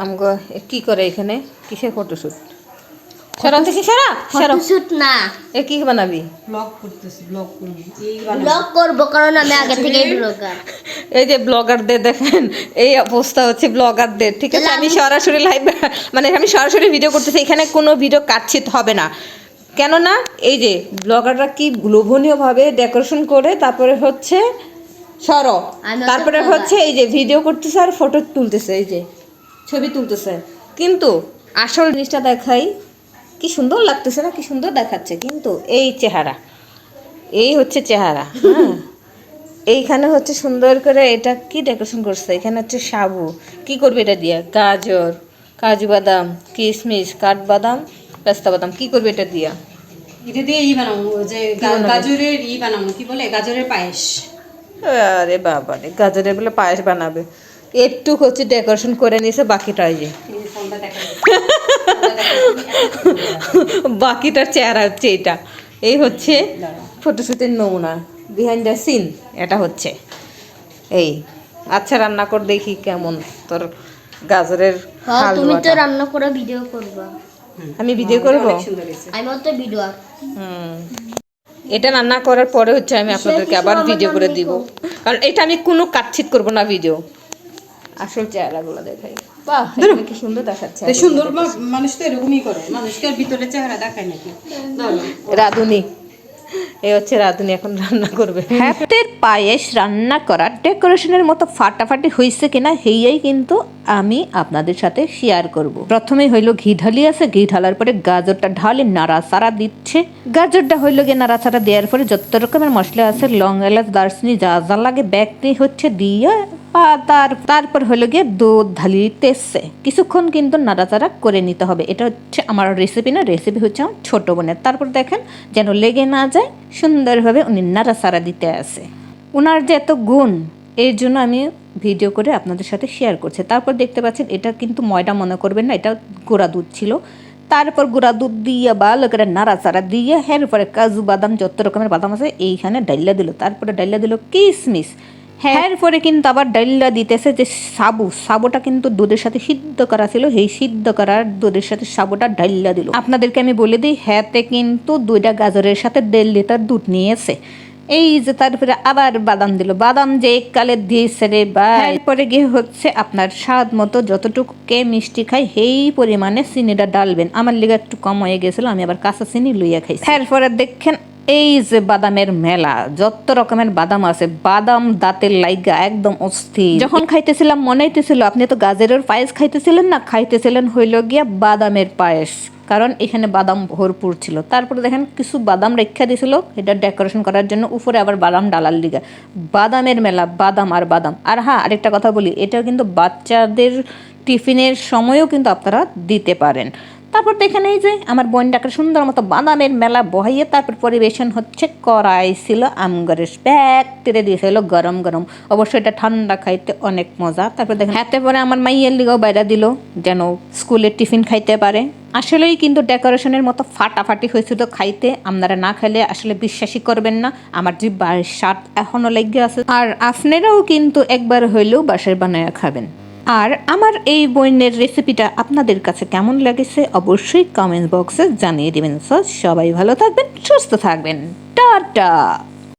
আমগো এ কি করে এখানে? কিসের ফটোশুট সরা থেকে সরা? সরা। ফটোশুট না। এ কি বানাবি? ব্লগ করতেছি ব্লগ করবি। এই বানাবো। ব্লগ করব কারণ আমি আগে থেকেই ব্লগার এই যে ব্লগারদের দেখেন এই অবস্থা হচ্ছে ব্লগারদের ঠিক আছে? আমি সরাসরি লাইভ মানে আমি সরাসরি ভিডিও করতেছি এখানে কোনো ভিডিও কাটছিত হবে না। কেননা এই যে ব্লগাররা কি লোভনীয়ভাবে ডেকোরেশন করে তারপরে হচ্ছে সর। তারপরে হচ্ছে এই যে ভিডিও করতেছে আর ফটো তুলতেছে এই যে। ছবি তুলতেছে। কিন্তু আসল জিনিসটা দেখাই কি সুন্দর লাগতেছে না কি সুন্দর দেখাচ্ছে। কিন্তু এই চেহারা এই হচ্ছে চেহারা হ্যাঁ। এইখানে হচ্ছে সুন্দর করে এটা কি ডেকোরেশন করছে? এখানে হচ্ছে সাবু। কি করবে এটা দিয়ে? গাজর কাজু বাদাম কিশমিশ কাঠবাদাম পেস্তা বাদাম কি করবে এটা দিয়া? এটা দিয়ে ই বানাবো যে গাজরের ই বানাবো কি বলে? গাজরের পায়েস। আরে বাবা রে গাজরের বলে পায়েস বানাবে। একটু হচ্ছে ডেকোরেশন করে নিয়েছে বাকিটা এই যে। বাকিটার চেহারা হচ্ছে এটা এই হচ্ছে ফটোশুটের নমুনা বিহাইন্ড দ্য সিন এটা হচ্ছে। এই আচ্ছা রান্না কর দেখি কেমন তোর গাজরের হ্যাঁ তুমি তো রান্না করে ভিডিও করবা। আমি ভিডিও করব? আমি তো ভিডিও হুম। এটা রান্না করার পরে হচ্ছে আমি আপনাদেরকে আবার ভিডিও করে দিব। কারণ এটা আমি কোনো কাটছিট করব না ভিডিও আসল চেহারাগুলো দেখাই। বাহ কি সুন্দর দেখাচ্ছে। সুন্দর মা- মানুষ তো এরকমই করে। মানুষকে ভিতরে চেহারা দেখায় নাকি? রাধুনি। এই হচ্ছে রাধুনি এখন রান্না করবে। হ্যাপের পায়েস রান্না করার ডেকোরেশনের মতো ফাটাফাটি হয়েছে কিনা কিন্তু আমি আপনাদের সাথে শেয়ার করব। প্রথমে হইল ঘি ঢালি আছে। ঘি ঢালার পরে গাজরটা ঢালি নাড়াচাড়া দিচ্ছে। গাজরটা হইল গিয়ে নাড়া নাড়াচাড়া দেওয়ার পরে যত রকমের মশলা আছে লং এলাচ দারচিনি যা যা লাগে ব্যাগটি হচ্ছে দিয়ে তার, তারপর হলো গিয়ে দুধ ঢালিতেছে কিছুক্ষণ কিন্তু নাড়াচাড়া করে নিতে হবে। এটা হচ্ছে আমার রেসিপি না রেসিপি হচ্ছে আমার ছোট বোনের। তারপর দেখেন যেন লেগে না যায়, সুন্দরভাবে উনি নাড়াচাড়া দিতে আসে। ওনার যে এত গুণ, এর জন্য আমি ভিডিও করে আপনাদের সাথে শেয়ার করছি। তারপর দেখতে পাচ্ছেন, এটা কিন্তু ময়দা মনে করবেন না, এটা গোড়া দুধ ছিল। তারপর গুঁড়া দুধ দিয়ে ভালো করে নাড়াচাড়া দিয়ে এর পরে কাজু বাদাম, যত রকমের বাদাম আছে, এইখানে ডাইলা দিল। তারপরে ডাইলা দিল কিশমিশ হ্যাঁ। পরে কিন্তু আবার ডাইলা দিতেছে যে সাবু সাবুটা কিন্তু দুধের সাথে সিদ্ধ করা ছিল সেই সিদ্ধ করার দুধের সাথে সাবুটা ডাইলা দিল। আপনাদেরকে আমি বলে দিই হ্যাঁতে কিন্তু দুইটা গাজরের সাথে দেড় লিটার দুধ নিয়েছে। এই যে তারপরে আবার বাদাম দিল। বাদাম যে এককালে দিয়েছে রে ভাই। পরে গিয়ে হচ্ছে আপনার স্বাদ মতো যতটুকু কে মিষ্টি খাই সেই পরিমাণে চিনিটা ডালবেন। আমার লিগে একটু কম হয়ে গেছিল আমি আবার কাঁচা চিনি লইয়া খাইছি। এরপরে দেখেন এই যে বাদামের মেলা, যত রকমের বাদাম আছে, বাদাম দাঁতের লাইগা একদম অস্থির। যখন খাইতেছিলাম, মনে হইতেছিল, আপনি তো গাজরের পায়েস খাইতেছিলেন না, খাইতেছিলেন হইল গিয়া বাদামের পায়েস। কারণ এখানে বাদাম ভরপুর ছিল। তারপরে দেখেন, কিছু বাদাম রেখা দিছিল, এটা ডেকোরেশন করার জন্য, উপরে আবার বাদাম ডালার লিগা। বাদামের মেলা, বাদাম আর বাদাম। আর হ্যাঁ আরেকটা কথা বলি, এটাও কিন্তু বাচ্চাদের টিফিনের সময়ও কিন্তু আপনারা দিতে পারেন। তারপর দেখেন এই যে আমার বোনটাকে সুন্দর মতো বাদামের মেলা বহাইয়ে তারপর পরিবেশন হচ্ছে। করাই ছিল আমগরের ব্যাগ তেরে দিয়েছিল গরম গরম। অবশ্যই এটা ঠান্ডা খাইতে অনেক মজা। তারপর দেখেন, হাতে পরে আমার মাইয়ের লিগাও বাইরা দিল, যেন স্কুলের টিফিন খাইতে পারে। আসলেই কিন্তু ডেকোরেশনের মতো ফাটাফাটি হয়েছিল খাইতে। আপনারা না খাইলে আসলে বিশ্বাসই করবেন না। আমার যে স্বাদ এখনও লেগে আছে। আর আপনারাও কিন্তু একবার হইলেও বাসায় বানায় খাবেন। আর আমার এই বইনের রেসিপিটা আপনাদের কাছে কেমন লেগেছে অবশ্যই কমেন্ট বক্সে জানিয়ে দেবেন। স্যার সবাই ভালো থাকবেন, সুস্থ থাকবেন। টাটা!